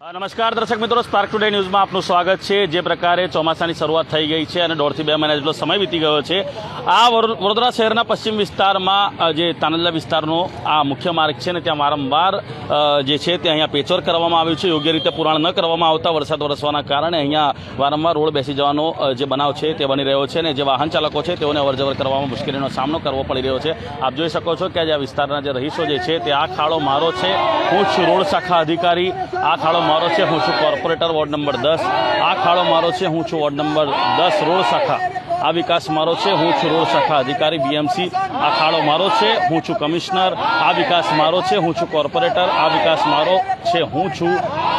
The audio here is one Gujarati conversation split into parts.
નમસ્કાર દર્શક મિત્રો સ્પાર્ક ટુડે ન્યૂઝમાં આપનું સ્વાગત છે. જે પ્રકારે ચોમાસાની શરૂઆત થઈ ગઈ છે અને દોઢથી બે મહિના જેટલો સમય વીતી ગયો છે, આ વડો- વડોદરા શહેરના પશ્ચિમ વિસ્તારમાં જે તાનંદલા વિસ્તારનો આ મુખ્ય માર્ગ છે ને, ત્યાં વારંવાર જે છે તે અહીંયા પેચોર કરવામાં આવ્યું છે. યોગ્ય રીતે પુરાણ ન કરવામાં આવતા વરસાદ વરસવાના કારણે અહીંયા વારંવાર રોડ બેસી જવાનો જે બનાવ છે તે બની રહ્યો છે અને જે વાહન ચાલકો છે તેઓને અવરજવર કરવામાં મુશ્કેલીનો સામનો કરવો પડી રહ્યો છે. આપ જોઈ શકો છો કે આજે આ વિસ્તારના જે રહીશો જે છે તે આ ખાડો મારો છે. હું રોડ શાખા અધિકારી. આ ખાડો મારો છે, હું છું કોર્પોરેટર, વોર્ડ નંબર દસ. આ ખાડો મારો છે, હું છું વોર્ડ નંબર દસ, રોડ શાખા. આ વિકાસ મારો છે, હું છું રોડ શાખા અધિકારી, બીએમસી. આ ખાડો મારો છે, હું છું કમિશનર. આ વિકાસ મારો છે, હું છું કોર્પોરેટર. આ વિકાસ મારો છે, હું છું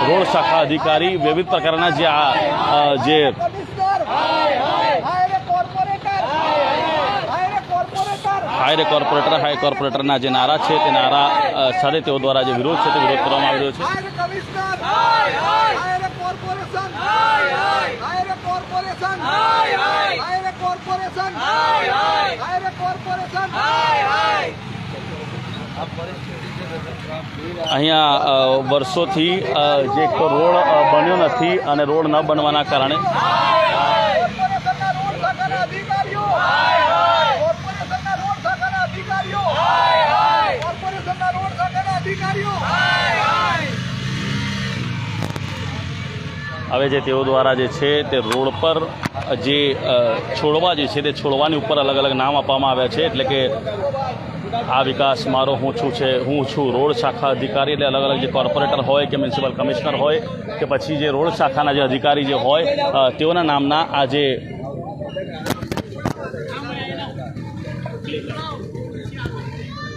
રોડ શાખા અધિકારી. વિવિધ પ્રકારના જે આ જે હાયરે કોર્પોરેટર હાય કોર્પોરેટરના જે નારા છે તે નારા સાથે તેઓ દ્વારા જે વિરોધ છે તે વિરોધ કરવામાં આવી રહ્યો છે. અહીંયા વર્ષોથી જે રોડ બન્યો નથી અને રોડ ન બનવાના કારણે હવે જે તેઓ દ્વારા જે છે તે રોડ પર, જે છોડવા જે છે તે છોડવાની ઉપર અલગ અલગ નામ આપવામાં આવ્યા છે. એટલે કે આ વિકાસ મારો, હું છું છે, હું છું રોડ શાખા અધિકારી. એટલે અલગ અલગ જે કોર્પોરેટર હોય કે મ્યુનિસિપલ કમિશનર હોય કે પછી જે રોડ શાખાના જે અધિકારી જે હોય તેઓના નામના આ જે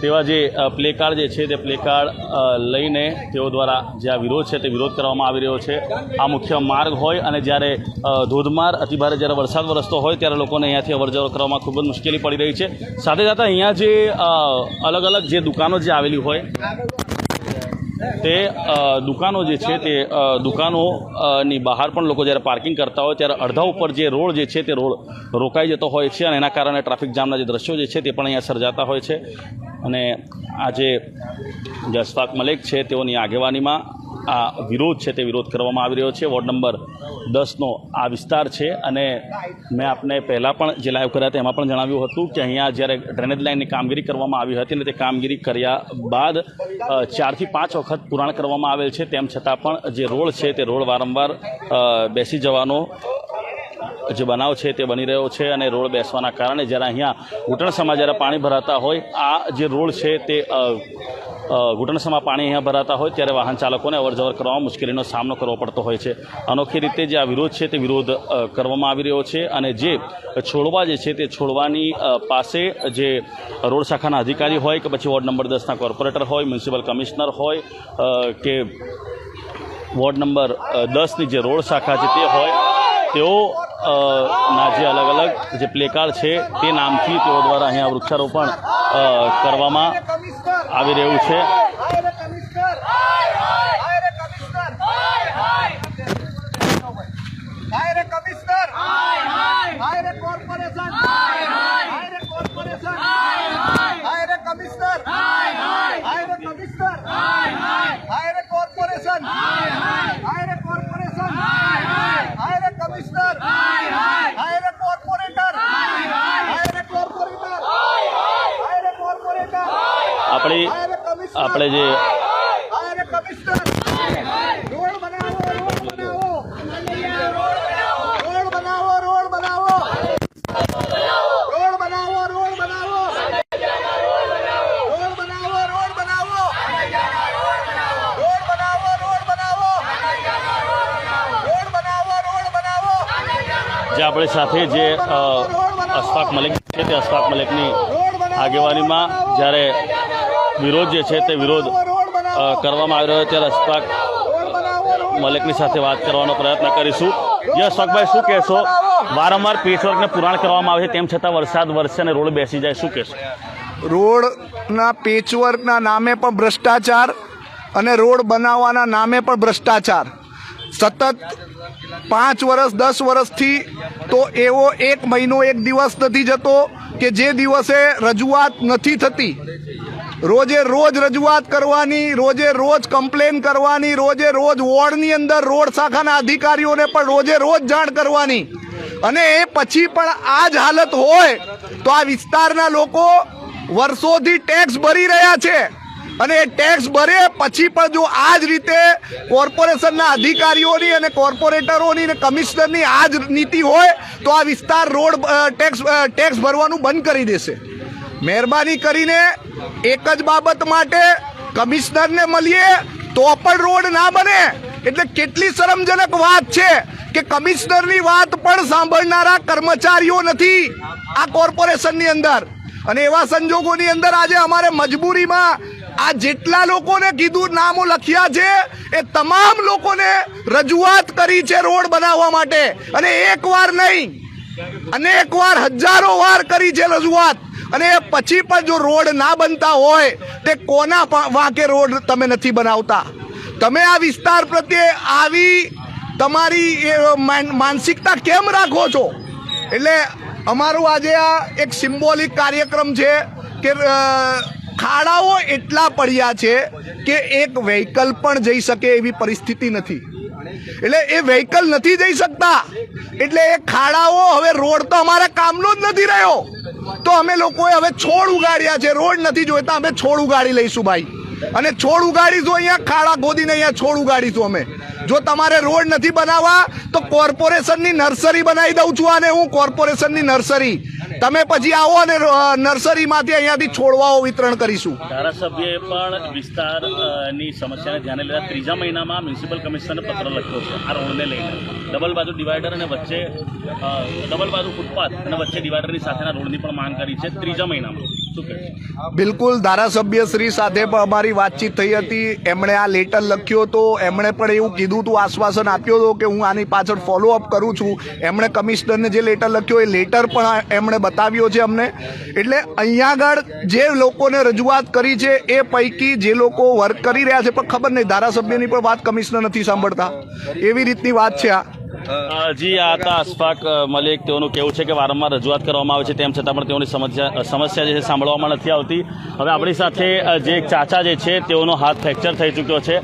તેવા જે પ્લે કાર્ડ જે છે તે પ્લે કાર્ડ લઈને તેઓ દ્વારા જે આ વિરોધ છે તે વિરોધ કરવામાં આવી રહ્યો છે. આ મુખ્ય માર્ગ હોય અને જ્યારે ધોધમાર અતિભારે જ્યારે વરસાદ વરસતો હોય ત્યારે લોકોને અહીંયાથી અવરજવર કરવામાં ખૂબ જ મુશ્કેલી પડી રહી છે. સાથે સાથે અહીંયા જે અલગ અલગ જે દુકાનો જે આવેલી હોય તે દુકાનો જે છે તે દુકાનોની બહાર પણ લોકો જ્યારે પાર્કિંગ કરતા હોય ત્યારે અડધા ઉપર જે રોડ જે છે તે રોડ રોકાઈ જતો હોય છે અને એના કારણે ટ્રાફિક જામના જે દ્રશ્યો જે છે તે પણ અહીંયા સર્જાતા હોય છે. અને આજે જે મલિક મલેક છે તેઓની આગેવાનીમાં આ વિરોધ છે તે વિરોધ કરવામાં આવી રહ્યો છે. વોર્ડ નંબર દસનો આ વિસ્તાર છે અને મેં આપને પહેલાં પણ જે લાઈવ કર્યા હતા એમાં પણ જણાવ્યું હતું કે અહીંયા જ્યારે ડ્રેનેજ લાઇનની કામગીરી કરવામાં આવી હતી અને તે કામગીરી કર્યા બાદ ચારથી પાંચ વખત પુરાણ કરવામાં આવેલ છે. તેમ છતાં પણ જે રોડ છે તે રોડ વારંવાર બેસી જવાનો જે બનાવ છે તે બની રહ્યો છે અને રોડ બેસવાના કારણે જ્યારે અહીંયા ઘૂંટણ સમા જ્યારે પાણી ભરાતા હોય, આ જે રોડ છે તે ઘૂંટણસમાં પાણી અહીંયા ભરાતા હોય ત્યારે વાહન ચાલકોને અવરજવર કરવામાં મુશ્કેલીનો સામનો કરવો પડતો હોય છે. અનોખી રીતે જે આ વિરોધ છે તે વિરોધ કરવામાં આવી રહ્યો છે અને જે છોડવા જે છે તે છોડવાની પાસે જે રોડ શાખાના અધિકારી હોય કે પછી વોર્ડ નંબર દસના કોર્પોરેટર હોય, મ્યુનિસિપલ કમિશનર હોય કે વોર્ડ નંબર દસની જે રોડ શાખા છે તે હોય, તેઓ ના જે અલગ અલગ જે પ્લેકાર્ડ છે તે નામથી તેઓ દ્વારા અહીંયા વૃક્ષારોપણ કરવામાં આવી રહ્યું છે. બનાવો આપણે જે જે આપણી સાથે જે અશફાક મલિક છે તે અશફાક મલિકની આગેવાનીમાં જ્યારે વિરોધ જે છે તે વિરોધ કરવામાં આવી રહ્યો છે. ત્યારે અશફાક મલિકની સાથે વાત કરવાનો પ્રયત્ન કરીશું. જે અશફાકભાઈ શું કહેશો? વારંવાર પેચવર્કને પુરાણ કરવામાં આવે છે તેમ છતાં વરસાદ વરસે અને રોડ બેસી જાય. શું કહેશો? રોડના પેચવર્કના નામે પણ ભ્રષ્ટાચાર અને રોડ બનાવવાના નામે પણ ભ્રષ્ટાચાર. સતત પાંચ વર્ષ દસ વર્ષથી તો એવો એક મહિનો એક દિવસ નથી જતો કે જે દિવસે રજૂઆત નથી થતી રોજે રોજ રજૂઆત કરવાની, રોજે રોજ કમ્પ્લેન કરવાની, રોજે રોજ વોર્ડની અંદર રોડ શાખાના અધિકારીઓને પણ રોજે રોજ જાણ કરવાની. અને એ પછી પણ આ જ હાલત હોય તો આ વિસ્તારના લોકો વર્ષોથી ટેક્સ ભરી રહ્યા છે. અને એ ટેક્સ ભરે પછી પણ જો આ જ રીતે કોર્પોરેશનના અધિકારીઓની અને કોર્પોરેટરોની અને કમિશનરની આ જ નીતિ હોય તો આ વિસ્તાર રોડ ટેક્સ ટેક્સ ભરવાનું બંધ કરી દેશે. મહેરબાની કરીને એક જ બાબત માટે કમિશનરને મળીએ તો પણ રોડ ના બને. એટલે કેટલી શરમજનક વાત છે કે કમિશનરની વાત પણ સાંભળનારા કર્મચારીઓ નથી આ કોર્પોરેશનની અંદર. અને એવા સંજોગોની અંદર આજે અમારે મજબૂરીમાં આ જેટલા લોકોને કીધું, નામો લખ્યા છે, એ તમામ લોકોને રજૂઆત કરી છે રોડ બનાવવા માટે. અને એક વાર નહીં, અનેક વાર હજારો વાર કરી છે રજૂઆત. અને એ પછી પણ જો રોડ ના બનતા હોય, તે કોના વાંકે રોડ તમે નથી બનાવતા? તમે આ વિસ્તાર પ્રત્યે આવી તમારી માનસિકતા કેમ રાખો છો? એટલે અમારું આજે આ એક સિમ્બોલિક કાર્યક્રમ છે કે ખાડાઓ એટલા પડ્યા છે કે એક વ્હીકલ પણ જઈ શકે એવી પરિસ્થિતિ નથી. એટલે એ વ્હીકલ નથી જઈ શકતા, એટલે એ ખાડાઓ હવે રોડ તો અમારા કામનો જ નથી રહ્યો. તો અમે લોકોએ હવે છોડ ઉગાડ્યા છે. રોડ નથી જોઈતા, અમે છોડ ઉગાડી લઈશું ભાઈ. અને છોડ ઉગાડીશું અહીંયા, ખાડા ખોદીને અહીંયા છોડ ઉગાડીશું અમે. જો તમારે રોડ નથી બનાવવા, તો કોર્પોરેશનની નર્સરી બનાવી દઉં છું અને હું, કોર્પોરેશનની નર્સરી. તમે પછી આવો અને નર્સરીમાંથી અહીંયાથી છોડવાઓ વિતરણ કરીશું. ધારાસભ્યએ પણ વિસ્તારની સમસ્યાને ધ્યાને લીધા ત્રીજા મહિનામાં મ્યુનિસિપલ કમિશનરને પત્ર લખ્યો છે. આ રોડને લઈને. ડબલ બાજુ ડિવાઈડર અને વચ્ચે ડબલ બાજુ ફૂટપાથ અને વચ્ચે ડિવાઈડરની સાથેના રોડની પણ માંગ કરી છે ત્રીજા મહિનામાં. બિલકુલ, ધારાસભ્ય શ્રી સાથે પણ અમારી વાતચીત થઈ હતી. એમણે આ લેટર લખ્યો હતો એમણે પણ એવું કીધું હતું આશ્વાસન આપ્યો હતો કે હું આની પાછળ ફોલોઅપ કરું છું. એમણે કમિશનરને જે લેટર લખ્યો એ લેટર પણ એમણે બતાવ્યો છે અમને. એટલે અહીંયા આગળ જે લોકોને રજૂઆત કરી છે એ પૈકી જે લોકો વર્ક કરી રહ્યા છે, પણ ખબર નહીં, ધારાસભ્યની પણ વાત કમિશનર નથી સાંભળતા. એવી રીતની વાત છે આ. જી આ હતા અશફાક મલિક. તેઓનું કેવું છે કે વારંવાર રજૂઆત કરવામાં આવે છે તેમ છતાં પણ તેઓની સમસ્યા સમસ્યા જે છે સાંભળવામાં નથી આવતી. હવે આપણી સાથે જે ચાચા જે છે તેઓનો હાથ ફ્રેક્ચર થઈ ચૂક્યો છે.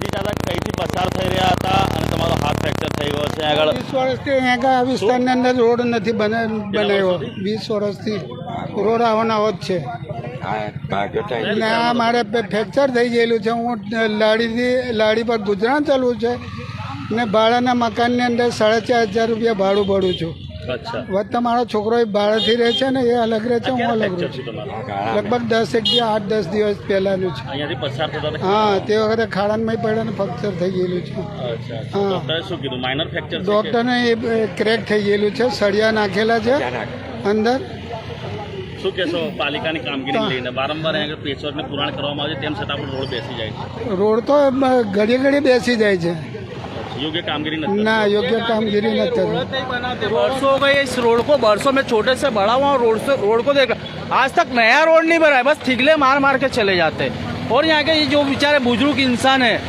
જી ચાચા કઈથી પસાર થઈ રહ્યા હતા અને તમારો હાથ ફ્રેક્ચર થઈ ગયો છે? આગળ વીસ વર્ષથી અહીંયા વિસ્તારની અંદર રોડ નથી બને બનાવ્યો. વીસ વર્ષથી રોડ આવવાનો જ છે. ને મારે ફ્રેક્ચર થઈ ગયેલું છે. હું લાડીથી લાડી પર ગુજરાન ચાલવું છે. ને ભાડાના મકાનની અંદર સાડા ચાર હજાર રૂપિયા ભાડું ભરું છું. અચ્છા. વત્તા મારો છોકરો એ ભાડેથી રહે છે ને એ અલગ રહે છે હું અલગ રહું છું લગભગ દસ એક આઠ દસ દિવસ પહેલાંનું છે. હા તે વખતે ખાડામાં પડ્યા ફ્રેક્ચર થઈ ગયેલું છે. હા. ડોક્ટરે શું કીધું? માઇનર ફ્રેક્ચર છે ડૉક્ટરને એ ક્રેક થઈ ગયેલું છે સળિયા નાખેલા છે અંદર. શું કહેશો પાલિકાની કામગીરી લઈને? વારંવાર અહીંયા આગળ પુરાણ કરવામાં આવે છે તેમ છતાં પણ રોડ બેસી જાય છે. રોડ તો ઘડી ઘડી બેસી જાય છે. योग्य कामगिरी ना योग्य कामगिरी न करते बरसों इस रोड को बरसों में छोटे से बड़ा हुआ रोड से रोड को देख। आज तक नया रोड नहीं बना है बस थिगले मार मार के चले जाते और यहाँ के ये जो बेचारे बुज़ुर्ग इंसान है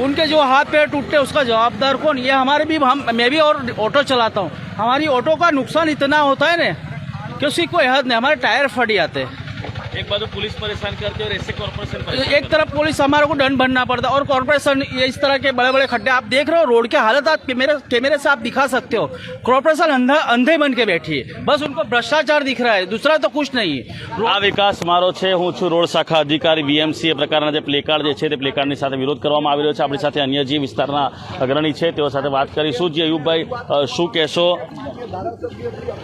उनके जो हाथ पैर टूटते उसका जवाबदार कौन? ये हमारे भी हम मैं भी और ऑटो चलाता हूँ। हमारी ऑटो का नुकसान इतना होता है ना कि उसकी कोई हद नहीं हमारे टायर फट जाते एक बाजू पुलिस परेशान करती है और ऐसे कॉर्पोरेशन परेशान एक तरफ पुलिस हमारे को दंड भरना पड़ता है और कॉर्पोरेशन ये इस तरह के बड़े बड़े खड्डे आप देख रहे हो रोड की हालत आप कैमरे कैमरे से आप दिखा सकते हो कॉर्पोरेशन अंधा अंधे बन के बैठी है बस उनको भ्रष्टाचार दिख रहा है दूसरा तो कुछ नहीं है આ વિકાસ મારો છે હું છું રોડ શાખા અધિકારી વીએમસી એ પ્રકારના જે પ્લેકાર્ડ જે છે તે પ્લેકાર્ડની સાથે વિરોધ કરવામાં આવી રહ્યો છે આપણી સાથે અન્ય જે વિસ્તારના અગ્રણી છે તેઓ સાથે વાત કરીશું જે અયુબભાઈ અ, શું કહેશો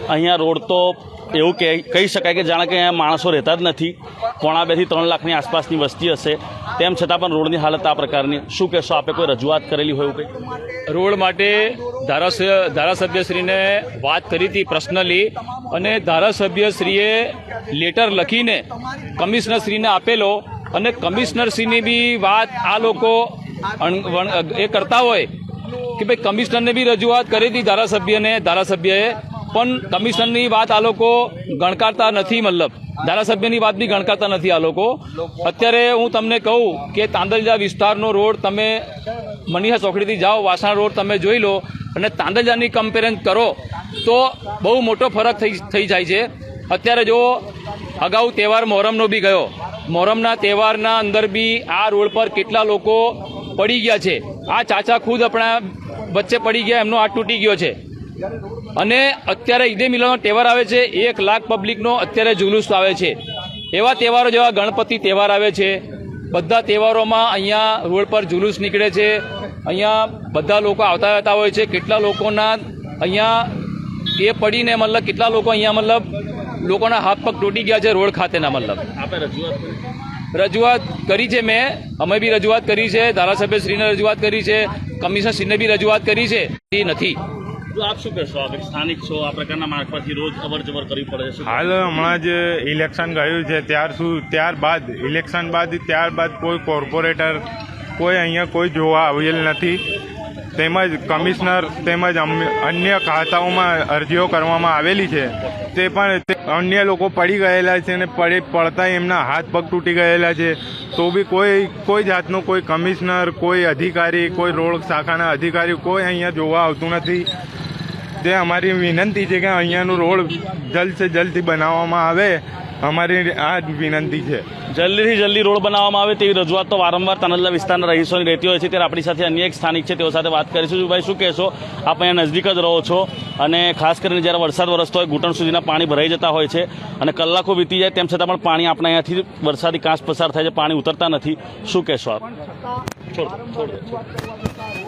અહીંયા રોડ તો એવું કે કહી શકાય કે જાણે કે અહીંયા માણસો રહેતા જ નથી પોણા બેથી ત્રણ લાખની આસપાસની વસ્તી હશે. તેમ છતાં પણ રોડની હાલત આ પ્રકારની. શું કહેશો? આપે કોઈ રજૂઆત કરેલી હોય એવું કંઈ? રોડ માટે ધારાસભ્ય ધારાસભ્યશ્રીને વાત કરી હતી પર્સનલી અને ધારાસભ્યશ્રીએ લેટર લખીને કમિશનરશ્રીને આપેલો અને કમિશનરશ્રીની બી વાત આ લોકો એ કરતા હોય કે ભાઈ કમિશનરને બી રજૂઆત કરી હતી ધારાસભ્યને. ધારાસભ્યએ પણ કમિશનની વાત આ લોકો ગણકારતા નથી મતલબ. ધારાસભ્યની વાત બી ગણકારતા નથી આ લોકો. અત્યારે હું તમને કહું કે તાંદલજા વિસ્તારનો રોડ તમે મનીહા ચોકડીથી જાઓ, વાસણા રોડ તમે જોઈ લો અને તાંદલજાની કમ્પેરિઝન કરો તો બહુ મોટો ફરક થઈ થઈ જાય છે. અત્યારે જો અગાઉ તહેવાર મોહરમનો બી ગયો. મોહરમના તહેવારના અંદર બી આ રોડ પર કેટલા લોકો પડી ગયા છે. આ ચાચા ખુદ આપણા વચ્ચે પડી ગયા, એમનો હાથ તૂટી ગયો છે. અને અત્યારે ઈદે મિલનનો તહેવાર આવે છે. એક લાખ પબ્લિકનો અત્યારે જુલુસ આવે છે. એવા તહેવારો જેવા ગણપતિ તહેવાર આવે છે. બધા તહેવારોમાં અહીંયા રોડ પર જુલુસ નીકળે છે. અહીંયા બધા લોકો આવતા આવતા હોય છે. કેટલા લોકોના અહીંયા એ પડીને મતલબ કેટલા લોકો અહીંયા મતલબ લોકોના હાથ પગ તૂટી ગયા છે રોડ ખાતેના મતલબ. રજૂઆત કરી. રજૂઆત કરી છે મેં. અમે બી રજૂઆત કરી છે. ધારાસભ્યશ્રીને રજૂઆત કરી છે. કમિશનરશ્રીને બી રજૂઆત કરી છે. નથી. હાલ હમણાં જ ઇલેક્શન ગયું છે, ત્યાર શું ત્યારબાદ ઇલેક્શન બાદ, ત્યારબાદ કોઈ કોર્પોરેટર કોઈ અહીંયા કોઈ જોવા આવેલ નથી. તેમજ કમિશનર તેમજ અન્ય ખાતાઓમાં અરજીઓ કરવામાં આવેલી છે. તે પણ અન્ય લોકો પડી ગયેલા છે અને પડી, પડતા એમના હાથ પગ તૂટી ગયેલા છે. તો બી કોઈ કોઈ જાતનું કોઈ કમિશનર કોઈ અધિકારી, કોઈ રોડ શાખાના અધિકારી કોઈ અહીંયા જોવા આવતું નથી. તે અમારી વિનંતી છે કે અહીંયાનું રોડ જલ્દ સે જલ્દથી બનાવવામાં આવે. અમારી આ જ વિનંતી છે. જલ્દીથી જલ્દી રોડ બનાવવામાં આવે તેવી રજૂઆત તો વારંવાર તનલ્લા વિસ્તારના રહીશોની રહેતી હોય છે. ત્યારે આપણી સાથે અન્ય એક સ્થાનિક છે, તેઓ સાથે વાત કરીશું. ભાઈ શું કહેશો? આપ અહીંયા નજદીક જ રહો છો અને ખાસ કરીને જ્યારે વરસાદ વરસતો હોય, ઘૂંટણ સુધીના પાણી ભરાઈ જતા હોય છે અને કલાકો વીતી જાય, તેમ છતાં પણ પાણી આપણા અહીંયાથી વરસાદી કાંસ પસાર થાય છે, પાણી ઉતરતા નથી. શું કહેશો આપ.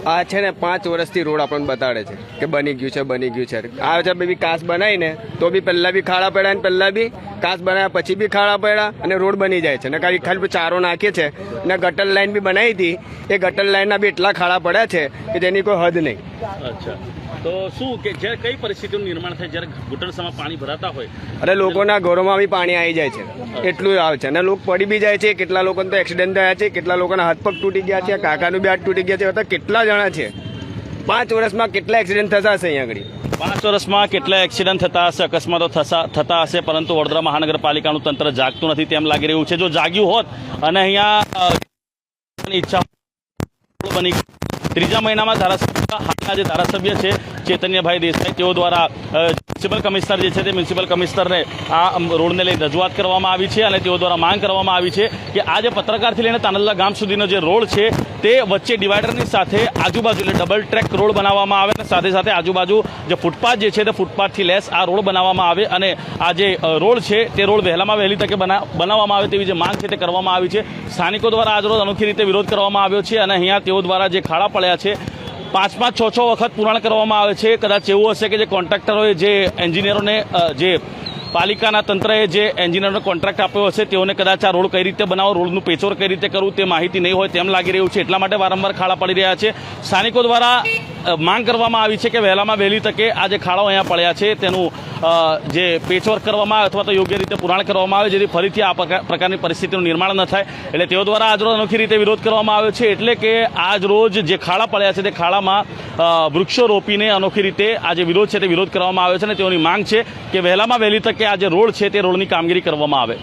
આ છે ને પાંચ વર્ષથી રોડ આપણને બતાડે છે કે બની ગયું છે, બની ગયું છે. આ છે બી કાસ બનાવીને તો બી પહેલાં બી ખાડા પડ્યા ને પહેલાં બી કાસ બનાવ્યા પછી બી ખાડા પડ્યા અને રોડ બની જાય. છે. ને ખાલી ખાલી ચારો નાખે છે. ને ગટર લાઈન બી બનાવી હતી. એ ગટર લાઇનના બી એટલા ખાડા પડ્યા છે કે જેની કોઈ હદ નહીં. અચ્છા. તો શું કે જ્યારે કઈ પરિસ્થિતિનું નિર્માણ થાય? જ્યારે ઘૂંટણસામાં પાણી ભરાતા હોય. અને લોકોના ઘરોમાં બી પાણી આવી જાય છે. એટલું આવે છે. અને લોકો પડી બી જાય છે. કેટલા લોકોને તો એક્સિડન્ટ થયા છે. કેટલા લોકોના હાથ પગ તૂટી ગયા છે. કાકાનું બી હાથ તૂટી ગયા છે. તો કેટલા જણા છે? પાંચ વર્ષમાં કેટલા એક્સિડન્ટ થતા હશે અહીંયા આગળ? પાંચ વર્ષમાં કેટલા એક્સિડન્ટ થતા હશે, અકસ્માતો થતા હશે, પરંતુ વડોદરા મહાનગરપાલિકાનું તંત્ર જાગતું નથી તેમ લાગી રહ્યું છે જો જાગ્યું હોત અને અહીંયા ઈચ્છા બની. ત્રીજા મહિનામાં ધારાસભ્ય, હાલના જે ધારાસભ્ય છે ચૈતન્યભાઈ દેસાઈ, તેઓ દ્વારા મ્યુનિસિપલ કમિશનર જે છે તે મ્યુનિસિપલ કમિશનરને આ રોડને લઈ રજૂઆત કરવામાં આવી છે અને તેઓ દ્વારા માંગ કરવામાં આવી છે કે આ જે પત્રકારથી લઈને તાનલ્લા ગામ સુધીનો જે રોડ છે તે વચ્ચે ડિવાઈડરની સાથે આજુબાજુ એટલે ડબલ ટ્રેક રોડ બનાવવામાં આવે અને સાથે સાથે આજુબાજુ જે ફૂટપાથ જે છે તે ફૂટપાથથી લેસ આ રોડ બનાવવામાં આવે અને આ જે રોડ છે તે રોડ વહેલામાં વહેલી તકે બના- બનાવવામાં આવે તેવી જે માંગ છે તે કરવામાં આવી છે. સ્થાનિકો દ્વારા આજરોજ અનોખી રીતે વિરોધ કરવામાં આવ્યો છે અને અહીંયા તેઓ દ્વારા જે ખાડા પડ્યા છે પાંચ પાંચ છ છ વખત પુરાણ કરવામાં આવે છે. કદાચ એવું હશે કે જે કોન્ટ્રાક્ટરોએ જે એન્જિનિયરોને જે પાલિકાના તંત્રએ જે એન્જિનિયરનો કોન્ટ્રાક્ટ આપ્યો હશે, તેઓને કદાચ આ રોડ કઈ રીતે બનાવો રોડનું પેચોર કઈ રીતે કરવું, તે માહિતી નહીં હોય તેમ લાગી રહ્યું છે. એટલા માટે વારંવાર ખાડા પડી રહ્યા છે. સ્થાનિકો દ્વારા માંગ કરવામાં આવી છે કે વહેલામાં વહેલી તકે આ જે ખાડાઓ અહીંયા પડ્યા છે, તેનું જે પેચવર્ક કરવામાં આવે અથવા તો યોગ્ય રીતે પુરાણ કરવામાં આવે, જેથી ફરીથી આ પ્રકાર- પ્રકારની પરિસ્થિતિનું નિર્માણ ન થાય. એટલે તેઓ દ્વારા આજરોજ અનોખી રીતે વિરોધ કરવામાં આવ્યો છે. એટલે કે આજ રોજ જે ખાડા પડ્યા છે તે ખાડામાં વૃક્ષો રોપીને અનોખી રીતે આ જે વિરોધ છે તે વિરોધ કરવામાં આવ્યો છે અને તેઓની માંગ છે કે વહેલામાં વહેલી તકે આ જે રોડ છે તે રોડની કામગીરી કરવામાં આવે.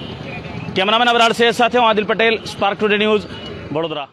કેમેરામેન અબરાડ શેર સાથે હું Adil Patel spark today news Vadodara.